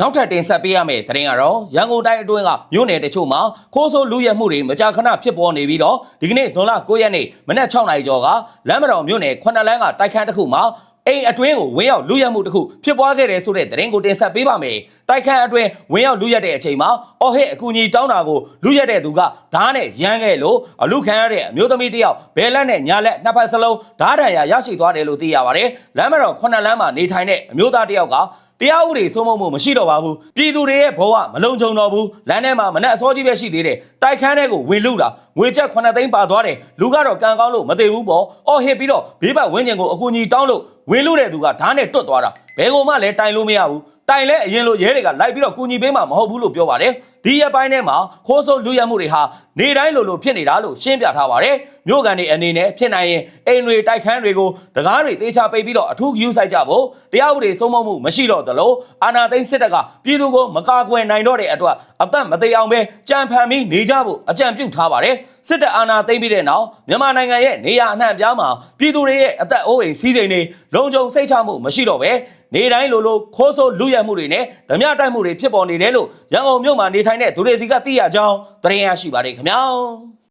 နောက်ထပ်တင်ဆက်ပေးရမယ့်သတင်းကတော့ရန်ကုန်တိုင်းအတွင်းကမြို့နယ်တချို့မှာခိုးဆိုးလူရဲမှုတွေမကြာခဏဖြစ်ပေါ်နေပြီးတော့ဒီကနေ့ဇွန်လ9ရက်နေ့မနက်6နာရီကျော်ကလမ်းမတော်မြို့နယ်ခွနလန်းကတိုက်ခန်းတစ်ခုမှာအိမ်အတွင်းကိုဝင်းရောက်လူရဲမှုတစ်ခုဖြစ်ပွားခဲ့တယ်ဆိုတဲ့သတင်းကိုတင်ဆက်ပေးပါမယ်။တိုက်ခန်းအတွင်းဝင်းရောက်လူရဲတဲ့အချိန်မှာအော်ဟစ်အကူကြီးတောင်းတာကိုလူရဲတဲ့သူကဓာတ်နဲ့ရမ်းခဲ့လို့အလူခံရတဲ့အမျိုးသမီးတစ်ယောက်ဘဲလက်နဲ့ညာလက်နှစ်ဖက်စလုံးဓာတ်ဒဏ်ရာရရှိသွားတယ်လို့သိရပါတယ်။လမ်းမတော်ခွနလန်းမှာနေထိုင်တဲ့အမျိုးသားတစ်ယောက်က တရားဥပဒေစိုးမိုးမှုမရှိတော့ပါဘူးပြည်သူတွေရဲ့ဘဝမလုံခြုံတော့ဘူးလမ်းထဲမှာမနဲ့အစောကြီးပဲရှိသေးတယ်တိုက်ခန်းထဲကိုဝင်လူတာငွေချက်9သိန်းပါသွားတယ်လူကတော့ကံကောင်းလို့မသေးဘူးပေါ့အော်ဟစ်ပြီးတော့ဘေးဘက်ဝင်းကျင်ကိုအကူကြီးတောင်းလို့ဝင်လူတဲ့သူကဓာတ်နဲ့တွတ်သွားတာဘယ်ကောင်မှလည်းတိုင်လို့မရဘူး တိုင်လဲအရင်လိုရဲတွေကလိုက်ပြီးတော့ကူညီပေးမှာမဟုတ်ဘူးလို့ပြောပါတယ်ဒီရက်ပိုင်းထဲမှာခိုးဆိုးလူရမှုတွေဟာနေတိုင်းလိုလိုဖြစ်နေတာလို့ရှင်းပြထားပါတယ်မြို့ကန်တွေအနေနဲ့ဖြစ်နိုင်ရင်အိမ်တွေတိုက်ခန်းတွေကိုတကားတွေတေချာပိတ်ပြီးတော့အထူးယူဆိုင်ကြဖို့တရားဥပဒေစိုးမိုးမှုမရှိတော့သလိုအာဏာသိမ်းစစ်တပ်ကပြည်သူကိုမကာကွယ်နိုင်တော့တဲ့အတွက်အသက်မသေးအောင်ပဲကြံဖန်ပြီးနေကြဖို့အကြံပြုထားပါတယ်စစ်တပ်အာဏာသိမ်းပြီးတဲ့နောက်မြန်မာနိုင်ငံရဲ့နေရာအနှံ့အပြားမှာပြည်သူတွေရဲ့အသက်အိုးအိမ်စီးစိမ်တွေလုံခြုံစိတ်ချမှုမရှိတော့ပဲ နေတိုင်းလိုလိုခိုးဆိုးလူရဲမှုတွေနဲ့ဓမြတိုက်မှုတွေဖြစ်ပေါ်နေတယ်လို့ရန်ကုန်မြို့မှာနေထိုင်တဲ့သူတွေစီကသိရကြောင်းသတင်းရရှိပါတယ်ခင်ဗျာ